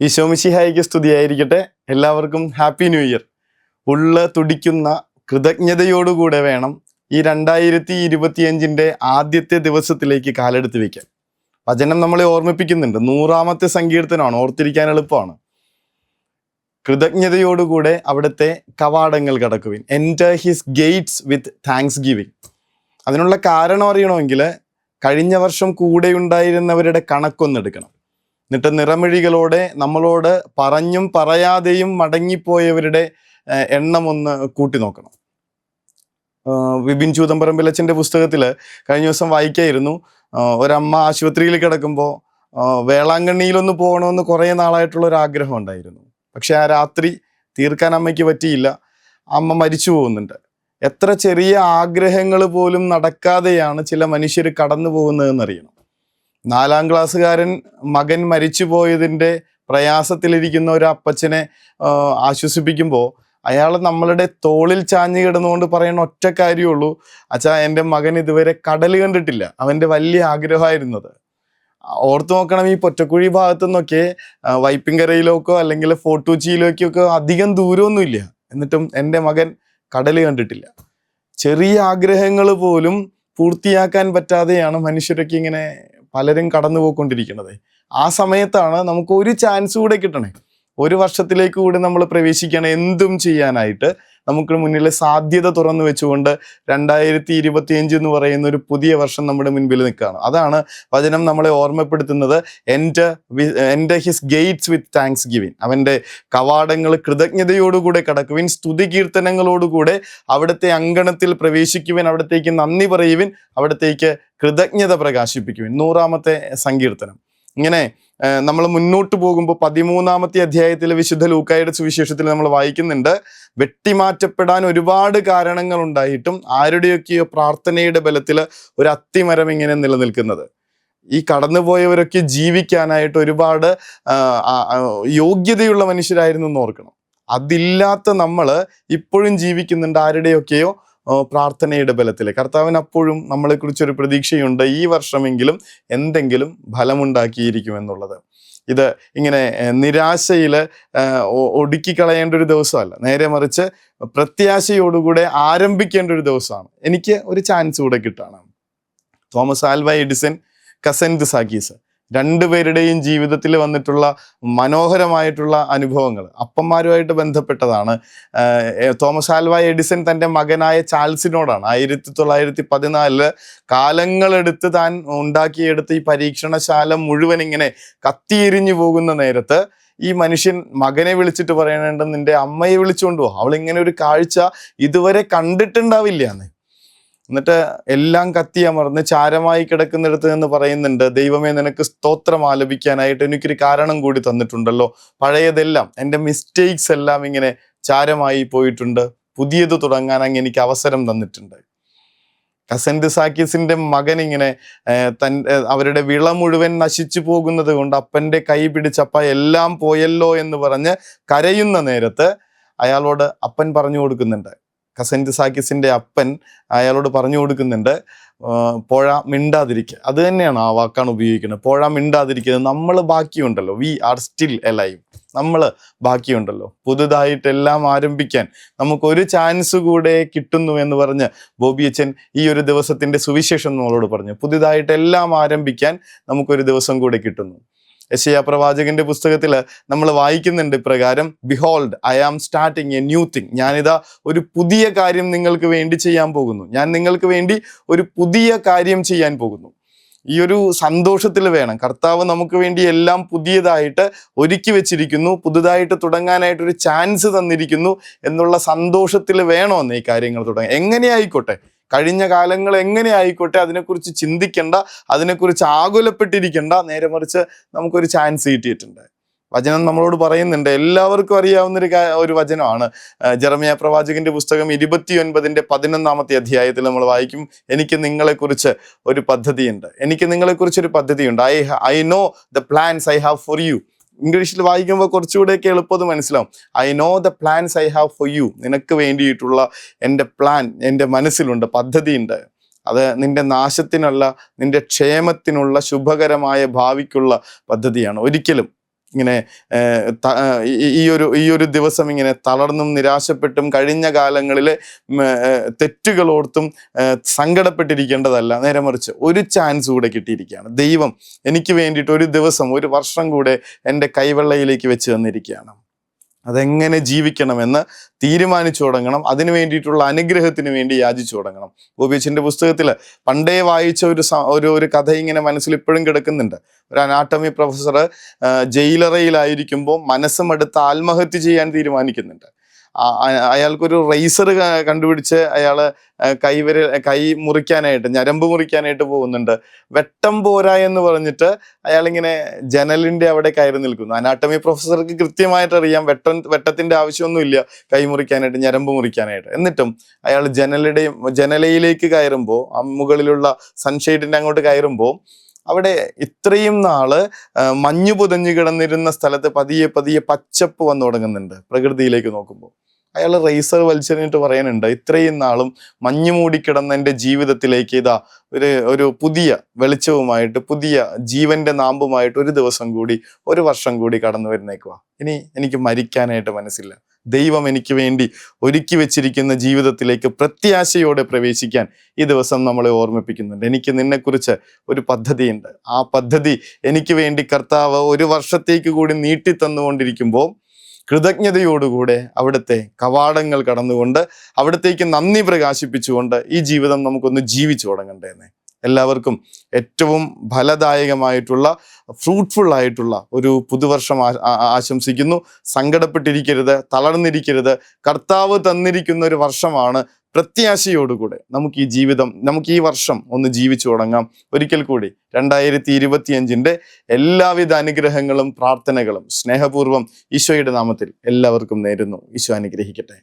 ഈശോമിശിഹായിക്ക് സ്തുതിയായിരിക്കട്ടെ. എല്ലാവർക്കും happy new year. ഉള്ള തുടിക്കുന്ന കൃതജ്ഞതയോടുകൂടെ വേണം ഈ രണ്ടായിരത്തി ഇരുപത്തിയഞ്ചിന്റെ ആദ്യത്തെ ദിവസത്തിലേക്ക് കാലെടുത്ത് വെക്കാൻ. വചനം നമ്മളെ ഓർമ്മിപ്പിക്കുന്നുണ്ട്. നൂറാമത്തെ സങ്കീർത്തനമാണ്. ഓർത്തിരിക്കാൻ എളുപ്പമാണ്. കൃതജ്ഞതയോടുകൂടെ അവിടുത്തെ കവാടങ്ങൾ കടക്കുവിൻ. Enter his gates with thanksgiving അതിനുള്ള കാരണം അറിയണമെങ്കിൽ കഴിഞ്ഞ വർഷം കൂടെ ഉണ്ടായിരുന്നവരുടെ കണക്കൊന്നെടുക്കണം എന്നിട്ട് നിറമിഴികളോടെ നമ്മളോട് പറഞ്ഞും പറയാതെയും മടങ്ങിപ്പോയവരുടെ എണ്ണം ഒന്ന് കൂട്ടി നോക്കണം. വിപിൻ വിപിൻ ചൂതമ്പറമ്പിലച്ചന്റെ പുസ്തകത്തിൽ കഴിഞ്ഞ ദിവസം വായിക്കായിരുന്നു. ഒരമ്മ ആശുപത്രിയിൽ കിടക്കുമ്പോൾ വേളാങ്കണ്ണിയിലൊന്ന് പോകണമെന്ന് കുറേ നാളായിട്ടുള്ള ഒരു ആഗ്രഹം ഉണ്ടായിരുന്നു. പക്ഷെ ആ രാത്രി തീർക്കാൻ അമ്മയ്ക്ക് പറ്റിയില്ല. അമ്മ മരിച്ചു പോകുന്നുണ്ട്. എത്ര ചെറിയ ആഗ്രഹങ്ങൾ പോലും നടക്കാതെയാണ് ചില മനുഷ്യർ കടന്നു പോകുന്നതെന്നറിയണം നാലാം ക്ലാസ്സുകാരൻ മകൻ മരിച്ചു പോയതിന്റെ പ്രയാസത്തിലിരിക്കുന്ന ഒരു അപ്പച്ചനെ ആശ്വസിപ്പിക്കുമ്പോൾ അയാൾ നമ്മളുടെ തോളിൽ ചാഞ്ഞു കിടന്നുകൊണ്ട് പറയുന്ന ഒറ്റ കാര്യമുള്ളൂ. അച്ഛാ എന്റെ മകൻ ഇതുവരെ കടൽ കണ്ടിട്ടില്ല. അവന്റെ വലിയ ആഗ്രഹമായിരുന്നത്. ഓർത്തു നോക്കണം ഈ പൊറ്റക്കുഴി ഭാഗത്തു നിന്നൊക്കെ വൈപ്പിൻകരയിലേക്കോ അല്ലെങ്കിൽ ഫോർട്ടൂച്ചിയിലേക്കോ അധികം ദൂരമൊന്നുമില്ല. എന്നിട്ടും എന്റെ മകൻ കടൽ കണ്ടിട്ടില്ല. ചെറിയ ആഗ്രഹങ്ങൾ പോലും പൂർത്തിയാക്കാൻ പറ്റാതെയാണ് മനുഷ്യരൊക്കെ ഇങ്ങനെ പലരും കടന്നു പോയിക്കൊണ്ടിരിക്കുന്നത് ആ സമയത്താണ് നമുക്ക് ഒരു ചാൻസ് കൂടെ കിട്ടണേ. ഒരു വർഷത്തിലേക്ക് കൂടി നമ്മൾ പ്രവേശിക്കണം എന്തും ചെയ്യാനായിട്ട്. നമുക്ക് മുന്നിൽ സാധ്യത തുറന്നു വെച്ചുകൊണ്ട് രണ്ടായിരത്തി ഇരുപത്തിയഞ്ച് എന്ന് പറയുന്ന ഒരു പുതിയ വർഷം നമ്മുടെ മുൻപിൽ നിൽക്കുകയാണ്. അതാണ് വചനം നമ്മളെ ഓർമ്മപ്പെടുത്തുന്നത്. എന്റെ എന്റെ his gates with thanksgiving അവന്റെ കവാടങ്ങൾ കൃതജ്ഞതയോടുകൂടെ കടക്കുവിൻ സ്തുതി കീർത്തനങ്ങളോടുകൂടെ അവിടുത്തെ അങ്കണത്തിൽ പ്രവേശിക്കുവിൻ അവിടത്തേക്ക് നന്ദി പറയുവിൻ അവിടത്തേക്ക് കൃതജ്ഞത പ്രകാശിപ്പിക്കുവിൻ. നൂറാമത്തെ സങ്കീർത്തനം. ഇങ്ങനെ നമ്മൾ മുന്നോട്ട് പോകുമ്പോൾ പതിമൂന്നാമത്തെ അധ്യായത്തിലെ വിശുദ്ധ ലൂക്കായുടെ സുവിശേഷത്തിൽ നമ്മൾ വായിക്കുന്നുണ്ട് വെട്ടിമാറ്റപ്പെടാൻ ഒരുപാട് കാരണങ്ങൾ ഉണ്ടായിട്ടും ആരുടെയൊക്കെയോ പ്രാർത്ഥനയുടെ ബലത്തിൽ ഒരു അത്തിമരം ഇങ്ങനെ നിലനിൽക്കുന്നത്. ഈ കടന്നുപോയവരൊക്കെ ജീവിക്കാനായിട്ട് ഒരുപാട് യോഗ്യതയുള്ള മനുഷ്യരായിരുന്നു എന്ന് ഓർക്കണം. അതില്ലാത്ത നമ്മൾ ഇപ്പോഴും ജീവിക്കുന്നുണ്ട് ആരുടെയൊക്കെയോ പ്രാർത്ഥനയുടെ ബലത്തിൽ കർത്താവിന് അപ്പോഴും നമ്മളെക്കുറിച്ചൊരു പ്രതീക്ഷയുണ്ട്. ഈ വർഷമെങ്കിലും എന്തെങ്കിലും ഫലമുണ്ടാക്കിയിരിക്കും എന്നുള്ളത് ഇത് ഇങ്ങനെ നിരാശയിൽ ഒടുക്കി കളയേണ്ട ഒരു ദിവസമല്ല. നേരെ മറിച്ച് പ്രത്യാശയോടുകൂടെ ആരംഭിക്കേണ്ട ഒരു ദിവസമാണ്. എനിക്ക് ഒരു ചാൻസ് കൂടെ കിട്ടാണ്. തോമസ് ആൽവ എഡിസൺ കസൻത് സാക്കീസ് രണ്ടുപേരുടെയും ജീവിതത്തിൽ വന്നിട്ടുള്ള മനോഹരമായിട്ടുള്ള അനുഭവങ്ങൾ. അപ്പന്മാരുമായിട്ട് ബന്ധപ്പെട്ടതാണ്. തോമസ് ആൽവ എഡിസൺ തന്റെ മകനായ ചാൾസിനോടാണ്. ആയിരത്തി തൊള്ളായിരത്തി പതിനാലിൽ കാലങ്ങളെടുത്ത് താൻ ഉണ്ടാക്കിയെടുത്ത ഈ പരീക്ഷണശാല മുഴുവൻ ഇങ്ങനെ കത്തിയെരിഞ്ഞു പോകുന്ന നേരത്ത് ഈ മനുഷ്യൻ മകനെ വിളിച്ചിട്ട് പറയണേണ്ട നിന്റെ അമ്മയെ വിളിച്ചുകൊണ്ട് അവൾ ഇങ്ങനെ ഒരു കാഴ്ച ഇതുവരെ കണ്ടിട്ടുണ്ടാവില്ല എന്ന്. എന്നിട്ട് എല്ലാം കത്തിയമർന്ന് ചാരമായി കിടക്കുന്നിടത്ത് നിന്ന് പറയുന്നുണ്ട് ദൈവമേ നിനക്ക് സ്തോത്രം ആലപിക്കാനായിട്ട് എനിക്കൊരു കാരണം കൂടി തന്നിട്ടുണ്ടല്ലോ. പഴയതെല്ലാം എന്റെ മിസ്റ്റേക്സ് എല്ലാം ഇങ്ങനെ ചാരമായി പോയിട്ടുണ്ട്. പുതിയത് തുടങ്ങാൻ അങ്ങ് എനിക്ക് അവസരം തന്നിട്ടുണ്ട്. കസന്റ് സാക്കിസിന്റെ മകൻ ഇങ്ങനെ തൻ അവരുടെ വിള മുഴുവൻ നശിച്ചു പോകുന്നത് കൊണ്ട് അപ്പന്റെ കൈ പിടിച്ചപ്പ എല്ലാം പോയല്ലോ എന്ന് പറഞ്ഞ് കരയുന്ന നേരത്ത് അയാളോട് അപ്പൻ പറഞ്ഞു കൊടുക്കുന്നുണ്ട് കസന്റ് സാക്കിസിന്റെ അപ്പൻ അയാളോട് പറഞ്ഞു കൊടുക്കുന്നുണ്ട് പുഴ മിണ്ടാതിരിക്കുക അത് തന്നെയാണ് ആ വാക്കാണ് ഉപയോഗിക്കുന്നത്. പുഴ മിണ്ടാതിരിക്കുന്നത് നമ്മൾ ബാക്കിയുണ്ടല്ലോ. വി ആർ സ്റ്റിൽ എലൈവ് നമ്മൾ ബാക്കിയുണ്ടല്ലോ. പുതുതായിട്ട് എല്ലാം ആരംഭിക്കാൻ നമുക്കൊരു ചാൻസ് കൂടെ കിട്ടുന്നു എന്ന് പറഞ്ഞ് ബോബി അച്ഛൻ ഈ ഒരു ദിവസത്തിന്റെ സുവിശേഷം നമ്മളോട് പറഞ്ഞു. പുതുതായിട്ട് എല്ലാം ആരംഭിക്കാൻ നമുക്കൊരു ദിവസം കൂടെ കിട്ടുന്നു. യശയ പ്രവാചകന്റെ പുസ്തകത്തിൽ നമ്മൾ വായിക്കുന്നുണ്ട് ഇപ്രകാരം behold I am starting a new thing ഞാനിതാ ഒരു പുതിയ കാര്യം നിങ്ങൾക്ക് വേണ്ടി ചെയ്യാൻ പോകുന്നു. ഞാൻ നിങ്ങൾക്ക് വേണ്ടി ഒരു പുതിയ കാര്യം ചെയ്യാൻ പോകുന്നു. ഈ ഒരു സന്തോഷത്തിൽ വേണം. കർത്താവ് നമുക്ക് വേണ്ടി എല്ലാം പുതിയതായിട്ട് ഒരുക്കി വെച്ചിരിക്കുന്നു. പുതുതായിട്ട് തുടങ്ങാനായിട്ട് ഒരു ചാൻസ് തന്നിരിക്കുന്നു എന്നുള്ള സന്തോഷത്തിൽ വേണമെന്ന് ഈ കാര്യങ്ങൾ തുടങ്ങാൻ? എങ്ങനെ ആയിക്കോട്ടെ? കഴിഞ്ഞ കാലങ്ങൾ എങ്ങനെ ആയിക്കോട്ടെ അതിനെക്കുറിച്ച് ചിന്തിക്കേണ്ട അതിനെക്കുറിച്ച് ആകുലപ്പെട്ടിരിക്കേണ്ട നേരെ മറിച്ച് നമുക്കൊരു ചാൻസ് കിട്ടിയിട്ടുണ്ട്. വചനം നമ്മളോട് പറയുന്നുണ്ട് എല്ലാവർക്കും അറിയാവുന്ന ഒരു ഒരു വചനമാണ്. ജെറമിയ പ്രവാചകന്റെ പുസ്തകം ഇരുപത്തി ഒൻപതിന്റെ പതിനൊന്നാമത്തെ അധ്യായത്തിൽ നമ്മൾ വായിക്കും എനിക്ക് നിങ്ങളെക്കുറിച്ച് ഒരു പദ്ധതിയുണ്ട്. എനിക്ക് നിങ്ങളെക്കുറിച്ച് ഒരു പദ്ധതിയുണ്ട്. I I know the plans I have for you ഇംഗ്ലീഷിൽ വായിക്കുമ്പോൾ കുറച്ചുകൂടെയൊക്കെ എളുപ്പം മനസ്സിലാവും. I know the plans I have for you നിനക്ക് വേണ്ടിയിട്ടുള്ള എന്റെ പ്ലാൻ എന്റെ മനസ്സിലുണ്ട് പദ്ധതിയുണ്ട്. അത് നിന്റെ നാശത്തിനുള്ള നിന്റെ ക്ഷേമത്തിനുള്ള ശുഭകരമായ ഭാവിക്കുള്ള പദ്ധതിയാണ്. ഒരിക്കലും ഇങ്ങനെ ഈ- ഒരു ഈ ഒരു ദിവസം ഇങ്ങനെ തളർന്നും നിരാശപ്പെട്ടും കഴിഞ്ഞ കാലങ്ങളിലെ തെറ്റുകളോർത്തും സങ്കടപ്പെട്ടിരിക്കേണ്ടതല്ല. നേരെ മറിച്ച് ഒരു ചാൻസ് കൂടെ കിട്ടിയിരിക്കുകയാണ്. ദൈവം എനിക്ക് വേണ്ടിയിട്ട് ഒരു ദിവസം ഒരു വർഷം കൂടെ എന്റെ കൈവെള്ളയിലേക്ക് വെച്ച് തന്നിരിക്കുകയാണ്. അതെങ്ങനെ ജീവിക്കണമെന്ന് തീരുമാനിച്ചു തുടങ്ങണം. അതിനു വേണ്ടിയിട്ടുള്ള അനുഗ്രഹത്തിന് വേണ്ടി യാചിച്ചു തുടങ്ങണം. ബോബിയച്ചിന്റെ പുസ്തകത്തിൽ പണ്ടേ വായിച്ച ഒരു ഒരു ഒരു കഥ ഇങ്ങനെ മനസ്സിൽ ഇപ്പോഴും കിടക്കുന്നുണ്ട്. ഒരു അനാട്ടമി പ്രൊഫസർ ജയിലറയിലായിരിക്കുമ്പോൾ മനസ്സുമെടുത്ത് ആത്മഹത്യ ചെയ്യാൻ തീരുമാനിക്കുന്നുണ്ട്. അയാൾക്കൊരു റേസർ കണ്ടുപിടിച്ച് അയാൾ കൈവര കൈ മുറിക്കാനായിട്ട് ഞരമ്പ് മുറിക്കാനായിട്ട് പോകുന്നുണ്ട്. വെട്ടം പോരാ എന്ന് പറഞ്ഞിട്ട് അയാളിങ്ങനെ ജനലിന്റെ അവിടെ കയറി നിൽക്കുന്നു. അനാട്ടമി പ്രൊഫസർക്ക് കൃത്യമായിട്ട് അറിയാം വെട്ടം വെട്ടത്തിന്റെ ആവശ്യമൊന്നുമില്ല കൈ മുറിക്കാനായിട്ട് ഞരമ്പ് മുറിക്കാനായിട്ട്. എന്നിട്ടും അയാൾ ജനലുടെ ജനലയിലേക്ക് കയറുമ്പോൾ മുകളിലുള്ള സൺഷെയ്ഡിന്റെ അങ്ങോട്ട് കയറുമ്പോൾ അവിടെ ഇത്രയും നാൾ മഞ്ഞു പുതഞ്ഞു കിടന്നിരുന്ന സ്ഥലത്ത് പതിയെ പതിയെ പച്ചപ്പ് വന്നു തുടങ്ങുന്നുണ്ട് പ്രകൃതിയിലേക്ക് നോക്കുമ്പോൾ. അയാൾ റേസർ വലിച്ചെറിഞ്ഞിട്ട് പറയാനുണ്ട് ഇത്രയും നാളും മഞ്ഞു മൂടിക്കിടന്ന എന്റെ ജീവിതത്തിലേക്ക് ഇതാ ഒരു ഒരു പുതിയ വെളിച്ചവുമായിട്ട് പുതിയ ജീവന്റെ നാമ്പുമായിട്ട് ഒരു ദിവസം കൂടി ഒരു വർഷം കൂടി കടന്നു വരുന്നേക്കുവാ ഇനി എനിക്ക് മരിക്കാനായിട്ട് മനസ്സില്ല. ദൈവം എനിക്ക് വേണ്ടി ഒരുക്കി വെച്ചിരിക്കുന്ന ജീവിതത്തിലേക്ക് പ്രത്യാശയോടെ പ്രവേശിക്കാൻ ഈ ദിവസം നമ്മളെ ഓർമ്മിപ്പിക്കുന്നുണ്ട്. എനിക്ക് നിന്നെക്കുറിച്ച് ഒരു പദ്ധതിയുണ്ട്. ആ പദ്ധതി എനിക്ക് വേണ്ടി കർത്താവ് ഒരു വർഷത്തേക്ക് കൂടി നീട്ടി തന്നുകൊണ്ടിരിക്കുമ്പോൾ കൃതജ്ഞതയോടുകൂടെ അവിടുത്തെ കവാടങ്ങൾ കടന്നുകൊണ്ട് അവിടത്തേക്ക് നന്ദി പ്രകാശിപ്പിച്ചുകൊണ്ട് ഈ ജീവിതം നമുക്കൊന്ന് ജീവിച്ചു തുടങ്ങണ്ടേന്ന്. എല്ലാവർക്കും ഏറ്റവും ഫലദായകമായിട്ടുള്ള ഫ്രൂട്ട്ഫുൾ ആയിട്ടുള്ള ഒരു പുതുവർഷം ആശംസിക്കുന്നു. സങ്കടപ്പെട്ടിരിക്കരുത് തളർന്നിരിക്കരുത്. കർത്താവ് തന്നിരിക്കുന്ന ഒരു വർഷമാണ്. പ്രത്യാശയോടുകൂടെ നമുക്ക് ഈ ജീവിതം നമുക്ക് ഈ വർഷം ഒന്ന് ജീവിച്ചു തുടങ്ങാം. ഒരിക്കൽ കൂടി രണ്ടായിരത്തി ഇരുപത്തിയഞ്ചിന്റെ എല്ലാവിധ അനുഗ്രഹങ്ങളും പ്രാർത്ഥനകളും സ്നേഹപൂർവം ഈശോയുടെ നാമത്തിൽ എല്ലാവർക്കും നേരുന്നു. ഈശോ അനുഗ്രഹിക്കട്ടെ.